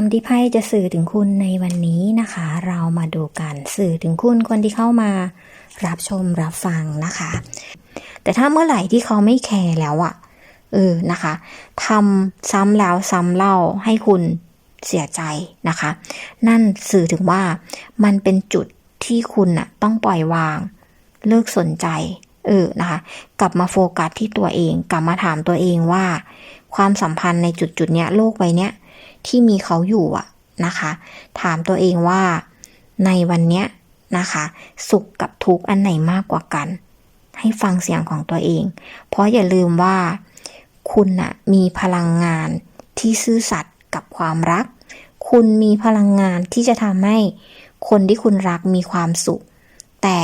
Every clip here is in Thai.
ำที่ไพ่จะสื่อถึงคุณในวันนี้นะคะ เรามาดูกันสื่อถึงคุณคนที่เข้ามารับชมรับฟังนะคะ แต่ถ้าเมื่อไหร่ที่เขาไม่แคร์แล้วอะเออนะคะทำซ้ำแล้วซ้ำเล่าให้คุณเสียใจนะคะ นั่นสื่อถึงว่ามันเป็นจุดที่คุณน่ะต้องปล่อยวาง เลิกสนใจ เออนะคะ กลับมาโฟกัสที่ตัวเอง กลับมาถามตัวเองว่า ความสัมพันธ์ในจุดจุดเนี้ยโลกใบเนี้ย ที่มีเขาอยู่อะนะคะ ถามตัวเองว่าในวันเนี้ยนะคะ สุขกับทุกข์อันไหนมากกว่ากัน ให้ฟังเสียงของตัวเอง เพราะอย่าลืมว่า คุณนะมีพลังงานที่ซื่อสัตย์กับความรัก คุณมีพลังงานที่จะทำให้คนที่คุณรักมีความสุข แต่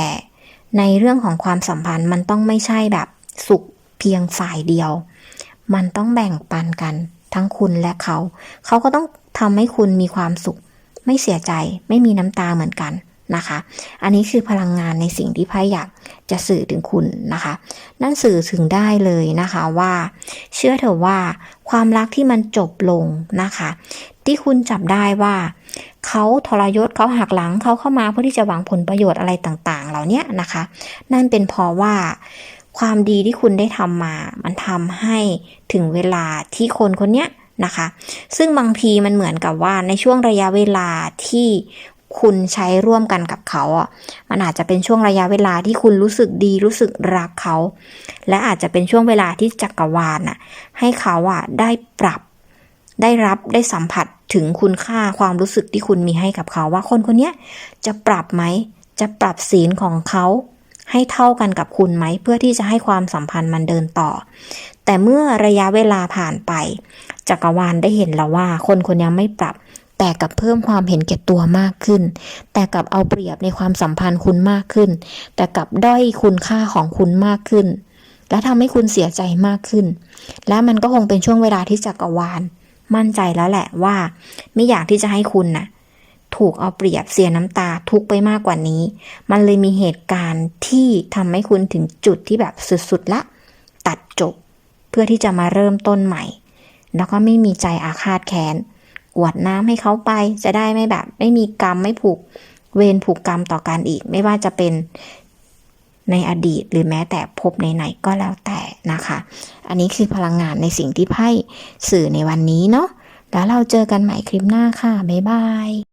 ในเรื่องของความสัมพันธ์มันต้องไม่ใช่แบบสุขเพียงฝ่ายเดียว มันต้องแบ่งปันกัน ทั้งคุณและเขา เขาก็ต้องทำให้คุณมีความสุข ไม่เสียใจไม่มีน้ำตาเหมือนกันนะคะ อันนี้คือพลังงานในสิ่งที่ไพ่อยากจะสื่อถึงคุณนะคะ นั่นสื่อถึงได้เลยนะคะว่า เชื่อเถอะว่าความรักที่มันจบลงนะคะ ที่คุณจับได้ว่าเขาทรยศเขาหักหลังเขาเข้ามาเพื่อที่จะหวังผลประโยชน์อะไรต่างๆ เหล่านี้นะคะ นั่นเป็นเพราะว่า ความดีที่คุณได้ทำมา มันทำให้ถึงเวลาที่คนคนเนี้ยนะคะ ซึ่งบางทีมันเหมือนกับว่าในช่วงระยะเวลาที่คุณใช้ร่วมกันกับเขาอะ มันอาจจะเป็นช่วงระยะเวลาที่คุณรู้สึกดีรู้สึกรักเขา และอาจจะเป็นช่วงเวลาที่จักรวาลน่ะ ให้เขาอะได้ปรับ ได้รับได้สัมผัสถึงคุณค่าความรู้สึกที่คุณมีให้กับเขาว่าคนคนนี้จะปรับไหม จะปรับศีลของเขา ให้เท่ากันกับคุณไหม เพื่อที่จะให้ความสัมพันธ์มันเดินต่อ แต่เมื่อระยะเวลาผ่านไป จักรวาลได้เห็นแล้วว่า คนคนนี้ไม่ปรับ แต่กับเพิ่มความเห็นแก่ตัวมากขึ้น แต่กับเอาเปรียบในความสัมพันธ์คุณมากขึ้น แต่กับด้อยคุณค่าของคุณมากขึ้น และทำให้คุณเสียใจมากขึ้น และมันก็คงเป็นช่วงเวลาที่จักรวาลมั่นใจแล้วแหละว่า ไม่อยากที่จะให้คุณน่ะ ถูกเอาเปรียบเสียน้ำตาทุกไปมากกว่านี้ มันเลยมีเหตุการณ์ที่ทำให้คุณถึงจุดที่แบบสุดๆละ ตัดจบ เพื่อที่จะมาเริ่มต้นใหม่ แล้วก็ไม่มีใจอาฆาตแค้นกวดน้ำให้เขาไปจะได้ไม่แบบ ไม่มีกรรมไม่ผูกเวรผูกกรรมต่อกันอีก ไม่ว่าจะเป็นในอดีตหรือแม้แต่พบไหนๆก็แล้วแต่นะคะ อันนี้คือพลังงานในสิ่งที่ไพ่สื่อในวันนี้เนาะแล้วเราเจอกันใหม่คลิปหน้าค่ะ บ๊ายบาย